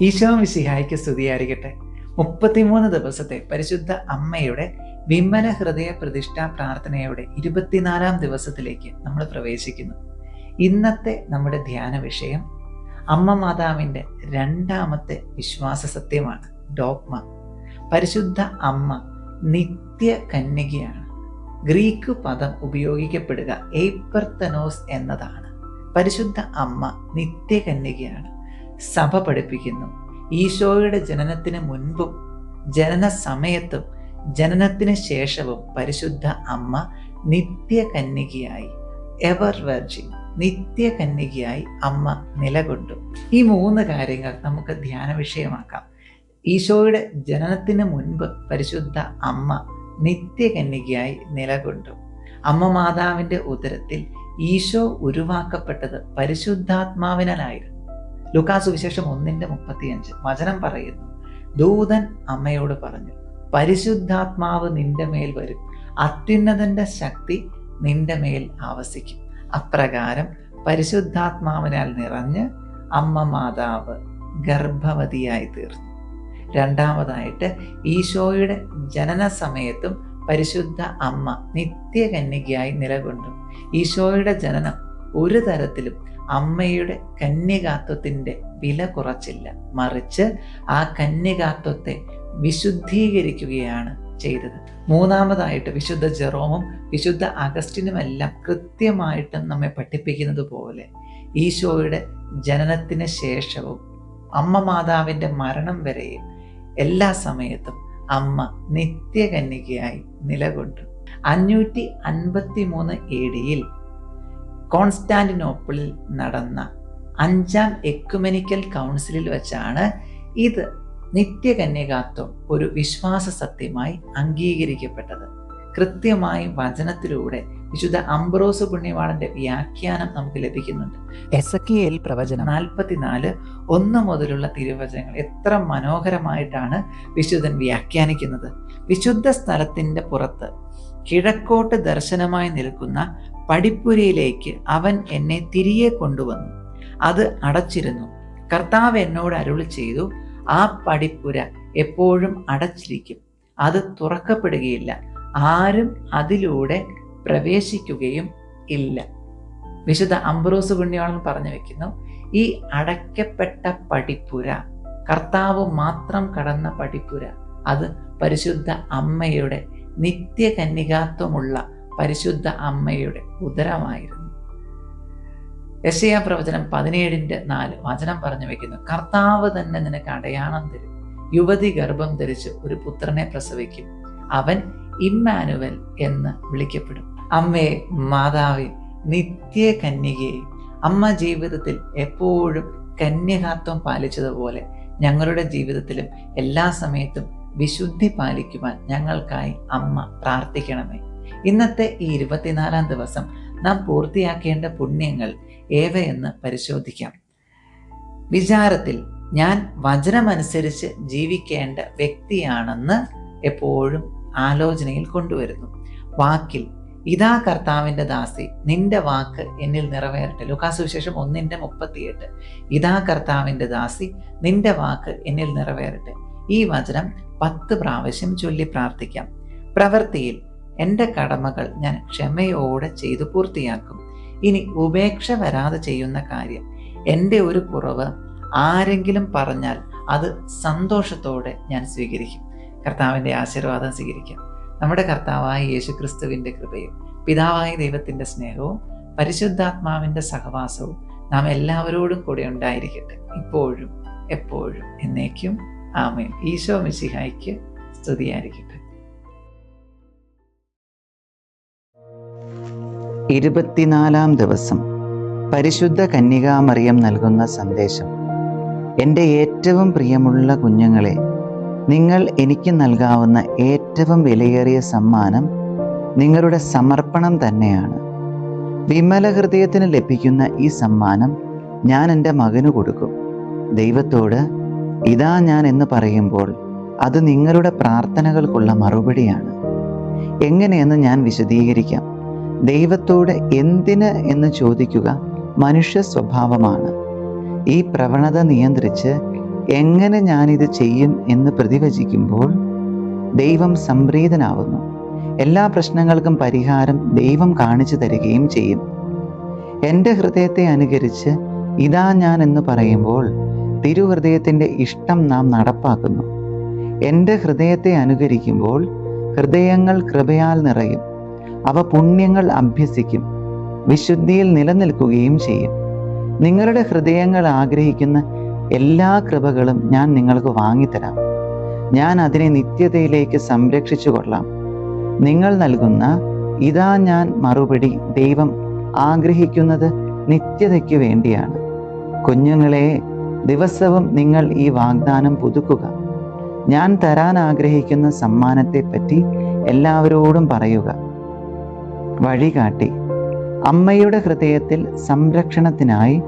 ഈശോ മിശിഹായ്ക്ക് സ്തുതിയായിരിക്കട്ടെ. മുപ്പത്തിമൂന്ന് ദിവസത്തെ പരിശുദ്ധ അമ്മയുടെ വിമല ഹൃദയ പ്രതിഷ്ഠാ പ്രാർത്ഥനയുടെ ഇരുപത്തിനാലാം ദിവസത്തിലേക്ക് നമ്മൾ പ്രവേശിക്കുന്നു. ഇന്നത്തെ നമ്മുടെ ധ്യാന വിഷയം അമ്മ മാതാവിന്റെ രണ്ടാമത്തെ വിശ്വാസ സത്യമാണ്. ഡോഗ്മ. പരിശുദ്ധ അമ്മ നിത്യ കന്യകയാണ്. ഗ്രീക്ക് പദം ഉപയോഗിക്കപ്പെടുക ഏപ്പർത്തനോസ് എന്നതാണ്. പരിശുദ്ധ അമ്മ നിത്യകന്യകയാണ് സഭ പഠിപ്പിക്കുന്നു. ഈശോയുടെ ജനനത്തിന് മുൻപും ജനന സമയത്തും ജനനത്തിന് ശേഷവും പരിശുദ്ധ അമ്മ നിത്യകന്യകയായി എവർ വെർജിൻ നിത്യകന്യകയായി അമ്മ നിലകൊണ്ടു. ഈ മൂന്ന് കാര്യങ്ങൾ നമുക്ക് ധ്യാന വിഷയമാക്കാം. ഈശോയുടെ ജനനത്തിന് മുൻപ് പരിശുദ്ധ അമ്മ നിത്യകന്യകയായി നിലകൊണ്ടു. അമ്മ മാതാവിന്റെ ഉദരത്തിൽ ഈശോ ഉരുവാക്കപ്പെട്ടത് പരിശുദ്ധാത്മാവിനാലായിരുന്നു. ലുക്കാസ് വിശേഷം ഒന്നിന്റെ മുപ്പത്തിയഞ്ച്. വചനം പറയുന്നു. ദൂതൻ അമ്മയോട് പറഞ്ഞു പരിശുദ്ധാത്മാവ് നിന്റെ മേൽ വരും. അത്യുന്നതന്റെ ശക്തി നിന്റെ മേൽ ആവസിക്കും. അപ്രകാരം പരിശുദ്ധാത്മാവിനാൽ നിറഞ്ഞ് അമ്മ മാതാവ് ഗർഭവതിയായി തീർന്നു. രണ്ടാമതായിട്ട് ഈശോയുടെ ജനന സമയത്തും പരിശുദ്ധ അമ്മ നിത്യകന്യകയായി നിലകൊണ്ടു. ഈശോയുടെ ജനനം ഒരു തരത്തിലും അമ്മയുടെ കന്യകാത്വത്തിന്റെ വില കുറച്ചില്ല. മറിച്ച് ആ കന്യകാത്വത്തെ വിശുദ്ധീകരിക്കുകയാണ് ചെയ്തത്. മൂന്നാമതായിട്ട് വിശുദ്ധ ജെറോമും വിശുദ്ധ അഗസ്റ്റിനുമെല്ലാം കൃത്യമായിട്ടും നമ്മെ പഠിപ്പിക്കുന്നത് പോലെ ഈശോയുടെ ജനനത്തിന് ശേഷവും അമ്മ മാതാവിന്റെ മരണം വരെയും എല്ലാ സമയത്തും അമ്മ നിത്യകന്യകയായി നിലകൊണ്ടു. അഞ്ഞൂറ്റി അൻപത്തി മൂന്ന് എ ഡിയിൽ കോൺസ്റ്റാന്റിനോപ്പിളിൽ നടന്ന അഞ്ചാം എക്കുമെനിക്കൽ കൗൺസിലിൽ വെച്ചാണ് ഇത് നിത്യകന്യകാത്വം ഒരു വിശ്വാസ സത്യമായി അംഗീകരിക്കപ്പെട്ടത്. കൃത്യമായി വചനത്തിലൂടെ വിശുദ്ധ അംബ്രോസ് പുണ്യവാളന്റെ വ്യാഖ്യാനം നമുക്ക് ലഭിക്കുന്നുണ്ട്. എസ് കെ എൽ പ്രവചനം. നാൽപ്പത്തിനാല് ഒന്ന് മുതലുള്ള തിരുവചനങ്ങൾ എത്ര മനോഹരമായിട്ടാണ് വിശുദ്ധൻ വ്യാഖ്യാനിക്കുന്നത്. വിശുദ്ധ സ്ഥലത്തിന്റെ പുറത്ത് കിഴക്കോട്ട് ദർശനമായി നിൽക്കുന്ന പടിപ്പുരയിലേക്ക് അവൻ എന്നെ തിരികെ കൊണ്ടുവന്നു. അത് അടച്ചിരുന്നു. കർത്താവ് എന്നോട് അരുളി ചെയ്തു ആ പടിപ്പുര എപ്പോഴും അടച്ചിരിക്കും. അത് തുറക്കപ്പെടുകയില്ല. ആരും അതിലൂടെ പ്രവേശിക്കുകയും ഇല്ല. വിശുദ്ധ അംബ്രോസ് പുണ്യവാളൻ പറഞ്ഞു വെക്കുന്നു. ഈ അടയ്ക്കപ്പെട്ട പടിപ്പുര കർത്താവ് മാത്രം കടന്ന പടിപ്പുര അത് പരിശുദ്ധ അമ്മയുടെ നിത്യകന്യകാത്വമുള്ള പരിശുദ്ധ അമ്മയുടെ ഉദരമായിരുന്നു. യശയ പ്രവചനം പതിനേഴിന്റെ നാല് വചനം പറഞ്ഞു വെക്കുന്നു. കർത്താവ് തന്നെ നിനക്ക് അടയാളം തരും. യുവതി ഗർഭം ധരിച്ച് ഒരു പുത്രനെ പ്രസവിക്കും. അവൻ ഇമ്മാനുവൽ എന്ന് വിളിക്കപ്പെടും. അമ്മയെ മാതാവെ നിത്യ കന്യകയെ അമ്മ ജീവിതത്തിൽ എപ്പോഴും കന്യകാത്വം പാലിച്ചതുപോലെ ഞങ്ങളുടെ ജീവിതത്തിലും എല്ലാ സമയത്തും വിശുദ്ധി പാലിക്കുവാൻ ഞങ്ങൾക്കായി അമ്മ പ്രാർത്ഥിക്കണമേ. ഇന്നത്തെ ഈ ഇരുപത്തിനാലാം ദിവസം നാം പൂർത്തിയാക്കേണ്ട പുണ്യങ്ങൾ ഏവയെന്ന് പരിശോധിക്കാം. വിചാരത്തിൽ ഞാൻ വചനമനുസരിച്ച് ജീവിക്കേണ്ട വ്യക്തിയാണെന്ന് എപ്പോഴും ആലോചനയിൽ കൊണ്ടുവരുന്നു. വാക്കിൽ ഇതാ കർത്താവിന്റെ ദാസി നിന്റെ വാക്ക് എന്നിൽ നിറവേറട്ടെ. ലുക്കാസ് വിശേഷം ഒന്നിന്റെ മുപ്പത്തിയെട്ട്. ഇതാ കർത്താവിന്റെ ദാസി നിന്റെ വാക്ക് എന്നിൽ നിറവേറട്ടെ. ഈ വചനം പത്ത് പ്രാവശ്യം ചൊല്ലി പ്രാർത്ഥിക്കാം. പ്രവൃത്തിയിൽ എന്റെ കടമകൾ ഞാൻ ക്ഷമയോടെ ചെയ്തു പൂർത്തിയാക്കും. ഇനി ഉപേക്ഷ വരാതെ ചെയ്യുന്ന കാര്യം. എന്റെ ഒരു കുറവ് ആരെങ്കിലും പറഞ്ഞാൽ അത് സന്തോഷത്തോടെ ഞാൻ സ്വീകരിക്കും. കർത്താവിന്റെ ആശീർവാദം സ്വീകരിക്കാം. നമ്മുടെ കർത്താവായ യേശു ക്രിസ്തുവിന്റെ കൃപയും പിതാവായ ദൈവത്തിന്റെ സ്നേഹവും പരിശുദ്ധാത്മാവിന്റെ സഹവാസവും നാം എല്ലാവരോടും കൂടെ ഉണ്ടായിരിക്കട്ടെ. ഇപ്പോഴും എപ്പോഴും എന്നേക്കും ആമയും ഈശോ മിശിഹായ്ക്ക് സ്തുതിയായിരിക്കട്ടെ ഇരുപത്തിനാലാം ദിവസം പരിശുദ്ധ കന്യകാമറിയം നൽകുന്ന സന്ദേശം. എന്റെ ഏറ്റവും പ്രിയമുള്ള കുഞ്ഞുങ്ങളെ നിങ്ങൾ എനിക്ക് നൽകാവുന്ന ഏറ്റവും വിലയേറിയ സമ്മാനം നിങ്ങളുടെ സമർപ്പണം തന്നെയാണ്. വിമല ഹൃദയത്തിന് ലഭിക്കുന്ന ഈ സമ്മാനം ഞാൻ എന്റെ മകന് കൊടുക്കും. ദൈവത്തോട് ഇതാ ഞാൻ എന്ന് പറയുമ്പോൾ അത് നിങ്ങളുടെ പ്രാർത്ഥനകൾക്കുള്ള മറുപടിയാണ്. എങ്ങനെയെന്ന് ഞാൻ വിശദീകരിക്കാം. ദൈവത്തോട് എന്തിന് എന്ന് ചോദിക്കുക മനുഷ്യ സ്വഭാവമാണ്. ഈ പ്രവണത നിയന്ത്രിച്ച് എങ്ങനെ ഞാനിത് ചെയ്യും എന്ന് പ്രതിവചിക്കുമ്പോൾ ദൈവം സംപ്രീതനാവുന്നു. എല്ലാ പ്രശ്നങ്ങൾക്കും പരിഹാരം ദൈവം കാണിച്ചു തരികയും ചെയ്യും. എന്റെ ഹൃദയത്തെ അനുകരിച്ച് ഇതാ ഞാൻ എന്ന് പറയുമ്പോൾ തിരുഹൃദയത്തിന്റെ ഇഷ്ടം നാം നടപ്പാക്കുന്നു. എന്റെ ഹൃദയത്തെ അനുകരിക്കുമ്പോൾ ഹൃദയങ്ങൾ കൃപയാൽ നിറയും. അവ പുണ്യങ്ങൾ അഭ്യസിക്കും വിശുദ്ധിയിൽ നിലനിൽക്കുകയും ചെയ്യും. നിങ്ങളുടെ ഹൃദയങ്ങൾ ആഗ്രഹിക്കുന്ന എല്ലാ കൃപകളും ഞാൻ നിങ്ങൾക്ക് വാങ്ങിത്തരാം. ഞാൻ അതിനെ നിത്യതയിലേക്ക് സംരക്ഷിച്ചു കൊള്ളാം നിങ്ങൾ നൽകുന്ന ഇതാ ഞാൻ മറുപടി ദൈവം ആഗ്രഹിക്കുന്നത് നിത്യതയ്ക്ക് വേണ്ടിയാണ്. കുഞ്ഞുങ്ങളെ ദിവസവും നിങ്ങൾ ഈ വാഗ്ദാനം പുതുക്കുക. ഞാൻ തരാൻ ആഗ്രഹിക്കുന്ന സമ്മാനത്തെപ്പറ്റി എല്ലാവരോടും പറയുക. വഴികാട്ടി. അമ്മയുടെ ഹൃദയത്തിൽ സംരക്ഷണത്തിനായി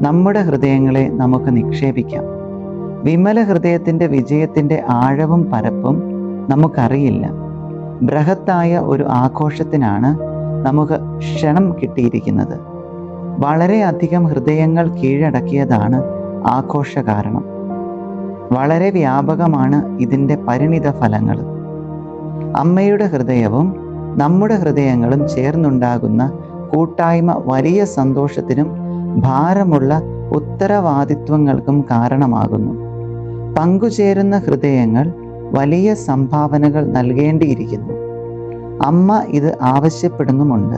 നമ്മുടെ ഹൃദയങ്ങളെ നമുക്ക് നിക്ഷേപിക്കാം. വിമല ഹൃദയത്തിന്റെ വിജയത്തിന്റെ ആഴവും പരപ്പും നമുക്കറിയില്ല. ബൃഹത്തായ ഒരു ആഘോഷത്തിനാണ് നമുക്ക് ക്ഷണം കിട്ടിയിരിക്കുന്നത്. വളരെയധികം ഹൃദയങ്ങൾ കീഴടക്കിയതാണ് ആഘോഷ കാരണം വളരെ വ്യാപകമാണ് ഇതിന്റെ പരിണിത ഫലങ്ങൾ അമ്മയുടെ ഹൃദയവും നമ്മുടെ ഹൃദയങ്ങളും ചേർന്നുണ്ടാകുന്ന കൂട്ടായ്മ വലിയ സന്തോഷത്തിനും ഭാരമുള്ള ഉത്തരവാദിത്വങ്ങൾക്കും കാരണമാകുന്നു. പങ്കുചേരുന്ന ഹൃദയങ്ങൾ വലിയ സംഭാവനകൾ നൽകേണ്ടിയിരിക്കുന്നു. അമ്മ ഇത് ആവശ്യപ്പെടുന്നുമുണ്ട്.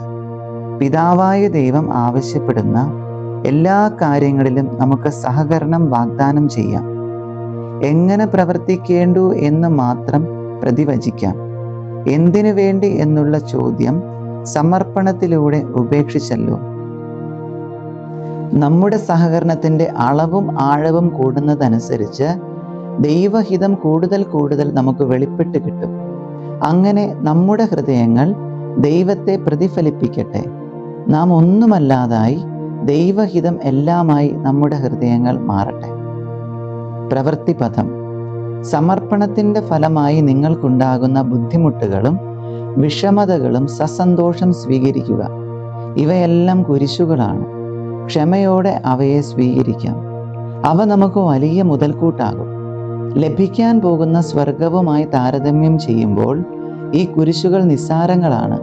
പിതാവായ ദൈവം ആവശ്യപ്പെടുന്ന എല്ലാ കാര്യങ്ങളിലും നമുക്ക് സഹകരണം വാഗ്ദാനം ചെയ്യാം. എങ്ങനെ പ്രവർത്തിക്കേണ്ടു എന്ന് മാത്രം പ്രതിവചിക്കാം. എന്തിനു വേണ്ടി എന്നുള്ള ചോദ്യം സമർപ്പണത്തിലൂടെ ഉപേക്ഷിച്ചല്ലോ. നമ്മുടെ സഹകരണത്തിന്റെ അളവും ആഴവും കൂടുന്നതനുസരിച്ച് ദൈവഹിതം കൂടുതൽ കൂടുതൽ നമുക്ക് വെളിപ്പെട്ട് കിട്ടും. അങ്ങനെ നമ്മുടെ ഹൃദയങ്ങൾ ദൈവത്തെ പ്രതിഫലിപ്പിക്കട്ടെ. നാം ഒന്നുമല്ലാതായി ദൈവഹിതം എല്ലാമായി നമ്മുടെ ഹൃദയങ്ങൾ മാറട്ടെ. പ്രവൃത്തിപഥം. സമർപ്പണത്തിന്റെ ഫലമായി നിങ്ങൾക്കുണ്ടാകുന്ന ബുദ്ധിമുട്ടുകളും വിഷമതകളും സസന്തോഷം സ്വീകരിക്കുക. ഇവയെല്ലാം കുരിശുകളാണ്. ക്ഷമയോടെ അവയെ സ്വീകരിക്കാം. അവ നമുക്ക് വലിയ മുതൽക്കൂട്ടാകും. ലഭിക്കാൻ പോകുന്ന സ്വർഗവുമായി താരതമ്യം ചെയ്യുമ്പോൾ ഈ കുരിശുകൾ നിസ്സാരങ്ങളാണ്.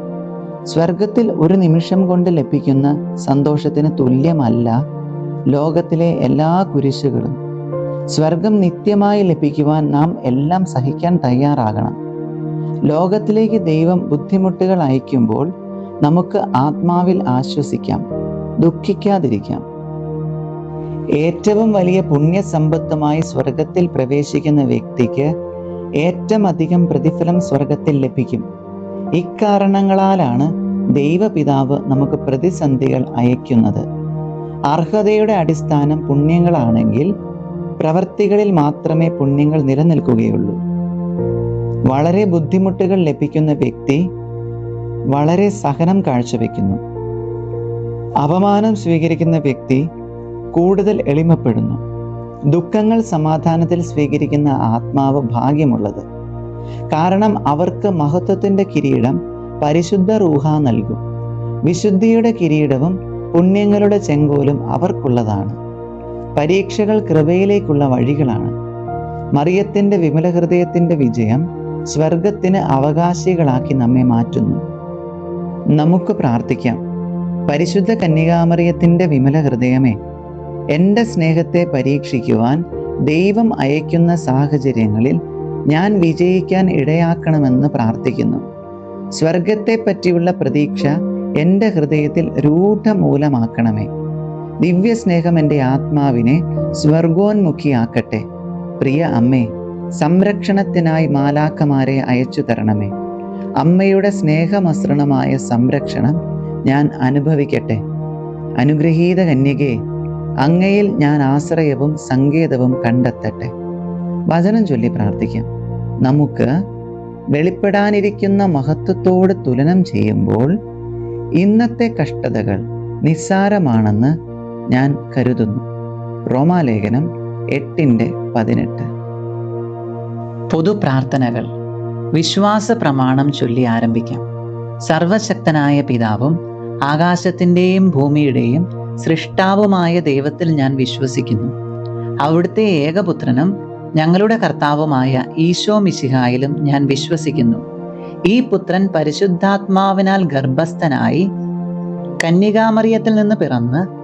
സ്വർഗത്തിൽ ഒരു നിമിഷം കൊണ്ട് ലഭിക്കുന്ന സന്തോഷത്തിന് തുല്യമല്ല ലോകത്തിലെ എല്ലാ കുരിശുകളും. സ്വർഗം നിത്യമായി ലഭിക്കുവാൻ നാം എല്ലാം സഹിക്കാൻ തയ്യാറാകണം. ലോകത്തിലേക്ക് ദൈവം ബുദ്ധിമുട്ടുകൾ അയക്കുമ്പോൾ നമുക്ക് ആത്മാവിൽ ആശ്വസിക്കാം ദുഃഖിക്കാതിരിക്കാം. ഏറ്റവും വലിയ പുണ്യസമ്പത്തുമായി സ്വർഗത്തിൽ പ്രവേശിക്കുന്ന വ്യക്തിക്ക് ഏറ്റവും അധികം പ്രതിഫലം സ്വർഗത്തിൽ ലഭിക്കും. ഇക്കാരണങ്ങളാലാണ് ദൈവപിതാവ് നമുക്ക് പ്രതിസന്ധികൾ അയക്കുന്നത്. അർഹതയുടെ അടിസ്ഥാനം പുണ്യങ്ങളാണെങ്കിൽ പ്രവർത്തികളിൽ മാത്രമേ പുണ്യങ്ങൾ നിലനിൽക്കുകയുള്ളൂ. വളരെ ബുദ്ധിമുട്ടുകൾ ലഭിക്കുന്ന വ്യക്തി വളരെ സഹനം കാഴ്ചവെക്കുന്നു. അപമാനം സ്വീകരിക്കുന്ന വ്യക്തി കൂടുതൽ എളിമപ്പെടുന്നു. ദുഃഖങ്ങൾ സമാധാനത്തിൽ സ്വീകരിക്കുന്ന ആത്മാവ് ഭാഗ്യമുള്ളത്. കാരണം അവർക്ക് മഹത്വത്തിന്റെ കിരീടം പരിശുദ്ധ റൂഹ നൽകും. വിശുദ്ധിയുടെ കിരീടവും പുണ്യങ്ങളുടെ ചെങ്കോലും അവർക്കുള്ളതാണ്. പരീക്ഷകൾ കൃപയിലേക്കുള്ള വഴികളാണ്. മറിയത്തിന്റെ വിമല ഹൃദയത്തിന്റെ വിജയം സ്വർഗത്തിന് അവകാശികളാക്കി നമ്മെ മാറ്റുന്നു. നമുക്ക് പ്രാർത്ഥിക്കാം. പരിശുദ്ധ കന്യകാമറിയത്തിന്റെ വിമല ഹൃദയമേ എന്റെ സ്നേഹത്തെ പരീക്ഷിക്കുവാൻ ദൈവം അയക്കുന്ന സാഹചര്യങ്ങളിൽ ഞാൻ വിജയിക്കാൻ ഇടയാക്കണമെന്ന് പ്രാർത്ഥിക്കുന്നു. സ്വർഗത്തെ പറ്റിയുള്ള പ്രതീക്ഷ എന്റെ ഹൃദയത്തിൽ രൂഢമൂലമാക്കണമേ. ദിവ്യസ്നേഹം എന്റെ ആത്മാവിനെ സ്വർഗോന്മുഖിയാക്കട്ടെ. പ്രിയ അമ്മേ സംരക്ഷണത്തിനായി മാലാക്കമാരെ അയച്ചു തരണമേ. അമ്മയുടെ സ്നേഹമസൃണമായ സംരക്ഷണം ഞാൻ അനുഭവിക്കട്ടെ. അനുഗ്രഹീത കന്യകെ അങ്ങയിൽ ഞാൻ ആശ്രയവും സങ്കേതവും കണ്ടെത്തട്ടെ. വചനം ചൊല്ലി പ്രാർത്ഥിക്കാം. നമുക്ക് വെളിപ്പെടാനിരിക്കുന്ന മഹത്വത്തോട് തുലനം ചെയ്യുമ്പോൾ ഇന്നത്തെ കഷ്ടതകൾ നിസ്സാരമാണെന്ന് ഞാൻ കരുതുന്നു. റോമാലേഖനം എട്ടിന്റെ പതിനെട്ട്. പൊതുപ്രാർത്ഥനകൾ. വിശ്വാസ പ്രമാണം ചൊല്ലി ആരംഭിക്കാം. സർവശക്തനായ പിതാവും ആകാശത്തിന്റെയും ഭൂമിയുടെയും സൃഷ്ടാവുമായ ദൈവത്തിൽ ഞാൻ വിശ്വസിക്കുന്നു. അവിടുത്തെ ഏകപുത്രനും ഞങ്ങളുടെ കർത്താവുമായ ഈശോ മിശിഹായിലും ഞാൻ വിശ്വസിക്കുന്നു. ഈ പുത്രൻ പരിശുദ്ധാത്മാവിനാൽ ഗർഭസ്ഥനായി കന്യകാമറിയത്തിൽ നിന്ന് പിറന്ന്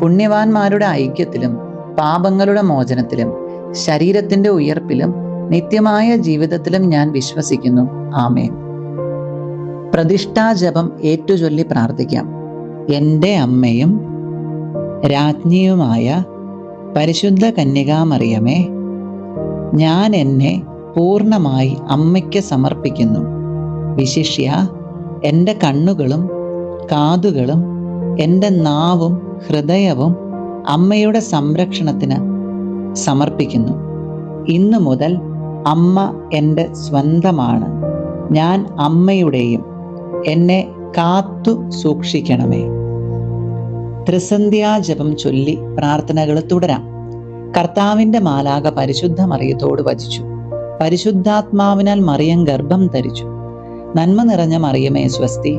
പുണ്യവാന്മാരുടെ ഐക്യത്തിലും പാപങ്ങളുടെ മോചനത്തിലും ശരീരത്തിന്റെ ഉയർപ്പിലും നിത്യമായ ജീവിതത്തിലും ഞാൻ വിശ്വസിക്കുന്നു. ആമേൻ. പ്രതിഷ്ഠാജപം ഏറ്റുചൊല്ലി പ്രാർത്ഥിക്കാം. എന്റെ അമ്മയും രാജ്ഞിയുമായ പരിശുദ്ധ കന്യകാമറിയമേ ഞാൻ എന്നെ പൂർണമായി അമ്മയ്ക്ക് സമർപ്പിക്കുന്നു. വിശിഷ്യ എന്റെ കണ്ണുകളും കാതുകളും എന്റെ നാവും ഹൃദയവും അമ്മയുടെ സംരക്ഷണത്തിന് സമർപ്പിക്കുന്നു. ഇന്നു മുതൽ അമ്മ എന്റെ സ്വന്തമാണ്. ഞാൻ അമ്മയുടെയും എന്നെ കാത്തു സൂക്ഷിക്കണമേ. ത്രിസന്ധ്യാജപം ചൊല്ലി പ്രാർത്ഥനകൾ തുടരാം. കർത്താവിന്റെ മാലാക പരിശുദ്ധ മറിയത്തോട് വചിച്ചു. പരിശുദ്ധാത്മാവിനാൽ മറിയം ഗർഭം ധരിച്ചു. നന്മ നിറഞ്ഞ മറിയമേ സ്വസ്തി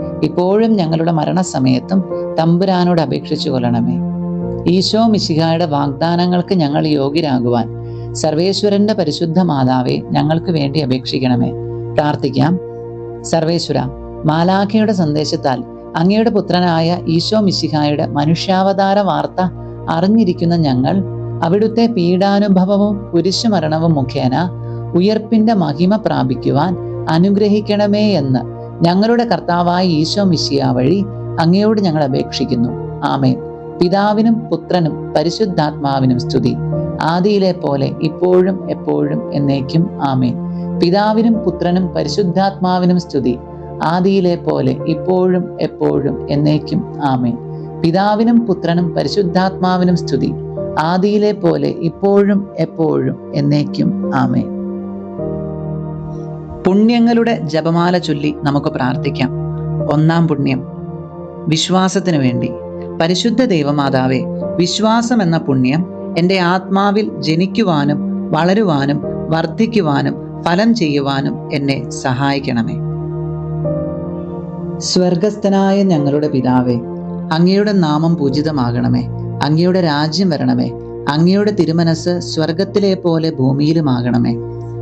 ഇപ്പോഴും ഞങ്ങളുടെ മരണസമയത്തും തമ്പുരാനോട് അപേക്ഷിച്ചു കൊള്ളണമേ. ഈശോ മിശിഹായുടെ വാഗ്ദാനങ്ങൾക്ക് ഞങ്ങൾ യോഗ്യരാകുവാൻ സർവേശ്വരന്റെ പരിശുദ്ധ മാതാവെ ഞങ്ങൾക്ക് വേണ്ടി അപേക്ഷിക്കണമേ. പ്രാർത്ഥിക്കാം. സർവേശ്വര മാലാഖയുടെ സന്ദേശത്താൽ അങ്ങയുടെ പുത്രനായ ഈശോ മിശിഹായുടെ മനുഷ്യാവതാര വാർത്ത അറിഞ്ഞിരിക്കുന്ന ഞങ്ങൾ അവിടുത്തെ പീഡാനുഭവവും കുരിശുമരണവും മുഖേന ഉയർപ്പിന്റെ മഹിമ പ്രാപിക്കുവാൻ അനുഗ്രഹിക്കണമേ എന്ന് ഞങ്ങളുടെ കർത്താവായ ഈശോ മിശിയ വഴി അങ്ങയോട് ഞങ്ങൾ അപേക്ഷിക്കുന്നു. ആമേൻ. പിതാവിനും പുത്രനും പരിശുദ്ധാത്മാവിനും സ്തുതി. ആദിയിലെ പോലെ ഇപ്പോഴും എപ്പോഴും എന്നേക്കും ആമേൻ. പിതാവിനും പുത്രനും പരിശുദ്ധാത്മാവിനും സ്തുതി. ആദിയിലെ പോലെ ഇപ്പോഴും എപ്പോഴും എന്നേക്കും ആമേൻ. പിതാവിനും പുത്രനും പരിശുദ്ധാത്മാവിനും സ്തുതി. ആദിയിലെ പോലെ ഇപ്പോഴും എപ്പോഴും എന്നേക്കും ആമേൻ. പുണ്യങ്ങളുടെ ജപമാല ചൊല്ലി നമുക്ക് പ്രാർത്ഥിക്കാം. ഒന്നാം പുണ്യം. വിശ്വാസത്തിനു വേണ്ടി. പരിശുദ്ധ ദൈവമാതാവെ വിശ്വാസം എന്ന പുണ്യം എന്റെ ആത്മാവിൽ ജനിക്കുവാനും വളരുവാനും വർദ്ധിക്കുവാനും ഫലം ചെയ്യുവാനും എന്നെ സഹായിക്കണമേ. സ്വർഗസ്ഥനായ ഞങ്ങളുടെ പിതാവേ അങ്ങയുടെ നാമം പൂജിതമാകണമേ. അങ്ങയുടെ രാജ്യം വരണമേ. അങ്ങയുടെ തിരുമനസ് സ്വർഗത്തിലെ പോലെ ഭൂമിയിലുമാകണമേ.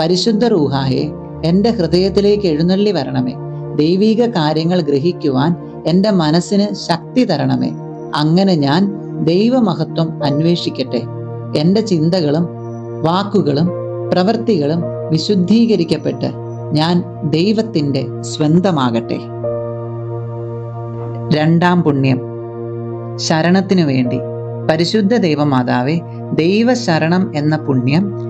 പരിശുദ്ധ റൂഹായെ എന്റെ ഹൃദയത്തിലേക്ക് എഴുന്നള്ളി വരണമേ. ദൈവീക കാര്യങ്ങൾ ഗ്രഹിക്കുവാൻ എന്റെ മനസ്സിന് ശക്തി തരണമേ. അങ്ങനെ ഞാൻ ദൈവമഹത്വം അന്വേഷിക്കട്ടെ. എന്റെ ചിന്തകളും വാക്കുകളും പ്രവൃത്തികളും വിശുദ്ധീകരിക്കപ്പെട്ട് ഞാൻ ദൈവത്തിന്റെ സ്വന്തമാകട്ടെ. രണ്ടാം പുണ്യം. ശരണത്തിനു വേണ്ടി. പരിശുദ്ധ ദൈവമാതാവെ ദൈവശരണം എന്ന പുണ്യം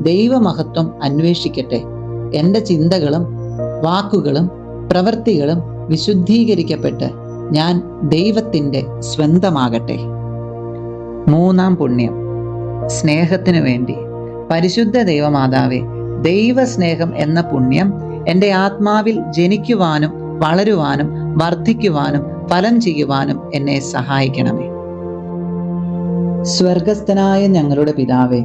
ദൈവമഹത്വം അന്വേഷിക്കട്ടെ. എന്റെ ചിന്തകളും വാക്കുകളും പ്രവൃത്തികളും വിശുദ്ധീകരിക്കപ്പെട്ട് ഞാൻ ദൈവത്തിന്റെ സ്വന്തമാകട്ടെ. മൂന്നാം പുണ്യം. സ്നേഹത്തിനു വേണ്ടി. പരിശുദ്ധ ദൈവമാതാവെ ദൈവസ്നേഹം എന്ന പുണ്യം എന്റെ ആത്മാവിൽ ജനിക്കുവാനും വളരുവാനും വർദ്ധിക്കുവാനും ഫലം ചെയ്യുവാനും എന്നെ സഹായിക്കണമേ. സ്വർഗസ്ഥനായ ഞങ്ങളുടെ പിതാവേ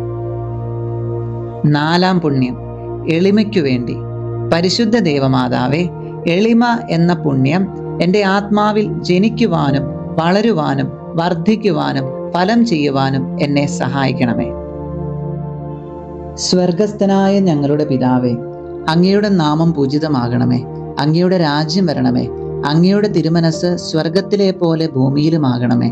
നാലാം പുണ്യം. എളിമയ്ക്കു വേണ്ടി. പരിശുദ്ധ ദേവമാതാവേ എളിമ എന്ന പുണ്യം എന്റെ ആത്മാവിൽ ജനിക്കുവാനും വളരുവാനും വർദ്ധിക്കുവാനും ഫലം ചെയ്യുവാനും എന്നെ സഹായിക്കണമേ. സ്വർഗസ്ഥനായ ഞങ്ങളുടെ പിതാവേ അങ്ങയുടെ നാമം പൂജിതമാകണമേ. അങ്ങയുടെ രാജ്യം വരണമേ. അങ്ങയുടെ തിരുമനസ് സ്വർഗത്തിലെ പോലെ ഭൂമിയിലുമാകണമേ.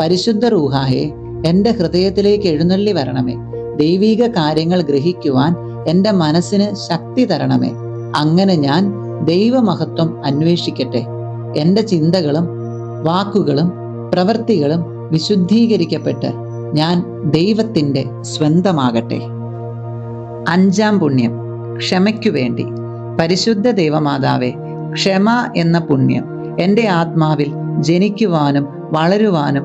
പരിശുദ്ധ റൂഹായെ എന്റെ ഹൃദയത്തിലേക്ക് എഴുന്നള്ളി വരണമേ. ദൈവീക കാര്യങ്ങൾ ഗ്രഹിക്കുവാൻ എന്റെ മനസ്സിന് ശക്തി തരണമേ. അങ്ങനെ ഞാൻ ദൈവമഹത്വം അന്വേഷിക്കട്ടെ. എന്റെ ചിന്തകളും വാക്കുകളും പ്രവൃത്തികളും വിശുദ്ധീകരിക്കപ്പെട്ട് ഞാൻ ദൈവത്തിന്റെ സ്വന്തമാകട്ടെ. അഞ്ചാം പുണ്യം ക്ഷമയ്ക്കു വേണ്ടി. പരിശുദ്ധ ദൈവമാതാവെ ക്ഷമ എന്ന പുണ്യം എന്റെ ആത്മാവിൽ ജനിക്കുവാനും വളരുവാനും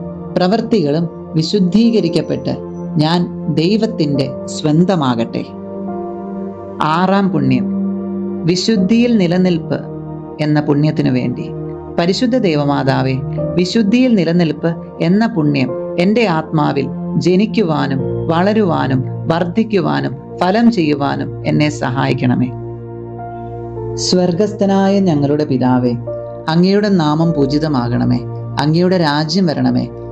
പ്രവൃത്തികളും വിശുദ്ധീകരിക്കപ്പെട്ട് ഞാൻ ദൈവത്തിന്റെ സ്വന്തമാകട്ടെ. ആറാം പുണ്യം. വിശുദ്ധിയിൽ നിലനിൽപ്പ് എന്ന പുണ്യത്തിനു വേണ്ടി. പരിശുദ്ധ ദേവമാതാവെ വിശുദ്ധിയിൽ നിലനിൽപ്പ് എന്ന പുണ്യം എന്റെ ആത്മാവിൽ ജനിക്കുവാനും വളരുവാനും വർദ്ധിക്കുവാനും ഫലം ചെയ്യുവാനും എന്നെ സഹായിക്കണമേ. സ്വർഗസ്ഥനായ ഞങ്ങളുടെ പിതാവേ അങ്ങയുടെ നാമം പൂജിതമാകണമേ. അങ്ങയുടെ രാജ്യം വരണമേ.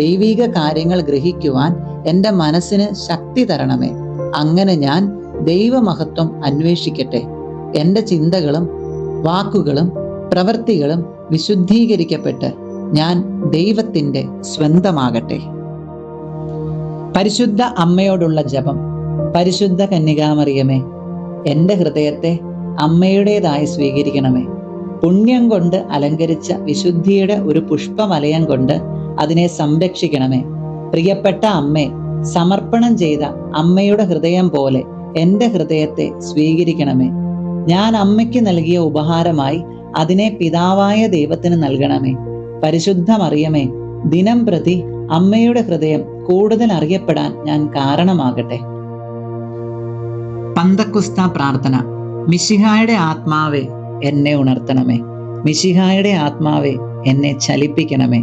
ദൈവീക കാര്യങ്ങൾ ഗ്രഹിക്കുവാൻ എന്റെ മനസ്സിന് ശക്തി തരണമേ. അങ്ങനെ ഞാൻ ദൈവമഹത്വം അന്വേഷിക്കട്ടെ. എന്റെ ചിന്തകളും വാക്കുകളും പ്രവൃത്തികളും വിശുദ്ധീകരിക്കപ്പെട്ട് ഞാൻ ദൈവത്തിന്റെ സ്വന്തമാകട്ടെ. പരിശുദ്ധ അമ്മയോടുള്ള ജപം. പരിശുദ്ധ കന്യകാമറിയമേ എന്റെ ഹൃദയത്തെ അമ്മയുടേതായി സ്വീകരിക്കണമേ. പുണ്യം കൊണ്ട് അലങ്കരിച്ച വിശുദ്ധിയുടെ ഒരു പുഷ്പമലയം കൊണ്ട് അതിനെ സംരക്ഷിക്കണമേ. പ്രിയപ്പെട്ട അമ്മേ സമർപ്പണം ചെയ്ത അമ്മയുടെ ഹൃദയം പോലെ എന്റെ ഹൃദയത്തെ സ്വീകരിക്കണമേ. ഞാൻ അമ്മയ്ക്ക് നൽകിയ ഉപഹാരമായി അതിനെ പിതാവായ ദൈവത്തിന് നൽകണമേ. പരിശുദ്ധ മറിയമേ ദിനം പ്രതി അമ്മയുടെ ഹൃദയം കൂടുതൽ അറിയപ്പെടാൻ ഞാൻ കാരണമാകട്ടെ. പന്തക്കുസ്ത പ്രാർത്ഥന. മിശിഹായുടെ ആത്മാവെ എന്നെ ഉണർത്തണമേ. മിശിഹായുടെ ആത്മാവെ എന്നെ ചലിപ്പിക്കണമേ.